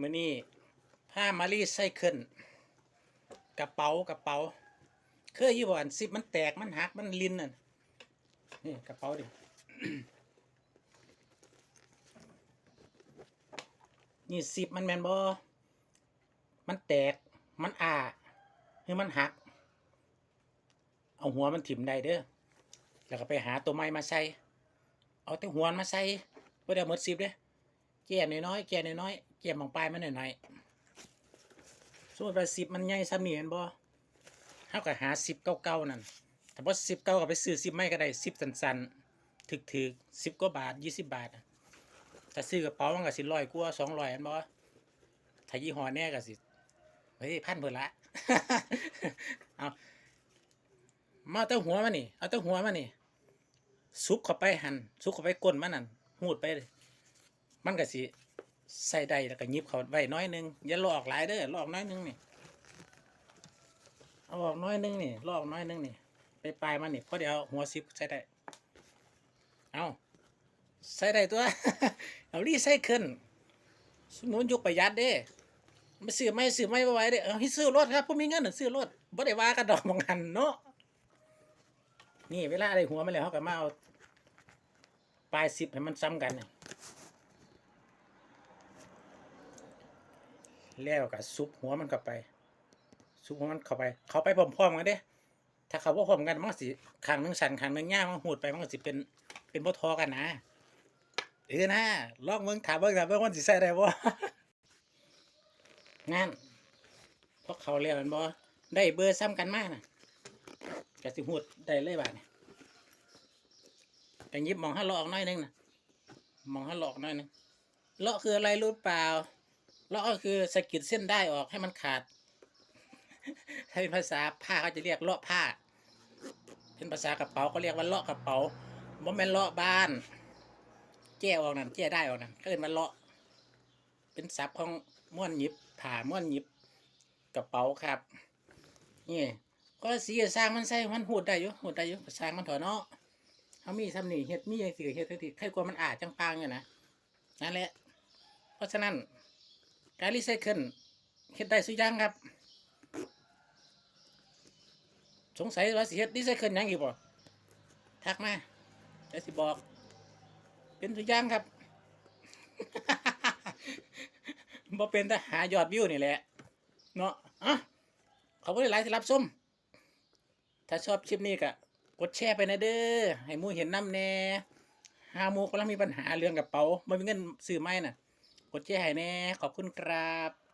มื่อนี้ผ้ามารีไซเคิลกระเป๋ากระเป๋า เคยอยู่บ่อนซิปมันแตกมันหักมันลินน่ะนี่กระเป๋าดินี่ซิปมันแมนบอมันแตกมันอ่าหรือมันหัก เอาหัวมันถิ่มได้เด้อแล้วก็ไปหาตัวไม้มาใส่เอาแต่หัวมันมาใส่บ่ได้เอาหมดซิปเด้แก่น้อยๆแก่น้อยๆ แก่มองปลายมันหน่อยๆสมมติว่าสิบมันใหญ่ซ้ำนี่เห็นบ่เฮาก็หาสิบเก่าๆนั่นแต่พอสิบเก่าก็ไปซื้อสิบไม่ก็ได้สิบสันๆถึกๆสิบกว่าบาทยี่สิบบาทอะแต่ซื้อกระเป๋ามันก็สิร้อยกว่าสองร้อยเห็นบ่ถ้ายี่ห้อแน่ก็สิเฮ้ยพันเพิ่นละเอามาเอาแต่หัวมันนี่เอาแต่หัวมันนี่ซุกเข้าไปหั่นซุกเข้าไปก้นมันนั่นหูดไปเลยมันก็สิ ใส่ได้แล้วก็ยิบเขาไว้น้อยหนึงอย่าลอกหลายเด้อลอกน้อยหนึงนี่เอาออกน้อยหนึงนี่ลอกน้อยหนึงนี่ไปปลายมันนี่เพราะเดี๋ยวหัวซิปใส่ได้เอาใส่ได้ตัว เอารีใส่ขึ้นสมุนยุคประหยัดเด้มาซื้อไม่ซื้อไม่ไหวเด้เอาให้ซื้อรถครับผมมีเงินน่ะซื้อรถบ่ได้ว่ากันดอกบางหันเนาะนี่เวลาได้หัวมาแล้วเขาก็มาเอาปลายซิปให้มันซ้ำกันนี่ แล้วก็ซุปหัวมันเข้าไป ซุปหัวมันเข้าไป เข้าไปพร้อมๆกันเด้ ถ้าเขาบ่พร้อมกันมันสิข้างนึงสั่นข้างนึงย่างมันหูดไปมันสิเป็นเป็นบ่ทอกันนะเออนะลองเบิ่งถามเบิ่งถามเบิ่งว่าสิใส่ได้บ่งานพอเขาแล้วมันบ่ได้เบอร์ซ้ำกันมากนะก็สิหูดได้เลยบาดนี้ก็หยิบมองให้ลอกหน้อยหนึงนะมองให้ลอกหน้อยหนึงเลาะคืออะไรรู้เปล่า เลาะก็คือสะกิดเส้นได้ออกให้มันขาด ถ้าเป็นภาษาผ้าเขาจะเรียกเลาะผ้า เป็นภาษากระเป๋าเขาเรียกว่าเลาะกระเป๋าบ่แม่นเลาะบ้านแก้ออกนั่นแก้ได้ออกนั่นเขาเรียกว่าเลาะ เป็นศัพท์ของม้วนหยิบผ่าม้วนหยิบกระเป๋าครับนี่ก็สีสร้างมันใส่มันหูดได้อยู่หูดได้อยู่สร้างมันถอเนาะเขามีทำหนี่เฮ็ดมีอย่างสิเฮ็ดทังทีใครกลัวมันอาจจังปางเนี่ยนะนั่นแหละ เพราะฉะนั้น การรีไซเคิลเฮ็ดได้สุดอย่างครับ สงสัยว่าสิเฮ็ดรีไซเคิลยังอีกบ่ทักมาเดี๋ยวสิบอก เป็นสุอย่างครับบ่เป็นแต่หายอดวิวนี่แหละ เนาะอะขอบคุณหลายๆที่รับชมถ้าชอบคลิปนี้ก็กดแชร์ไปนะเด้อให้มูเห็นน้ำแน่หามูกำลังมีปัญหาเรื่องกระเป๋าไม่มีเงินซื้อไม้น่ะ กดแชร์ให้แน่ขอบคุณครับ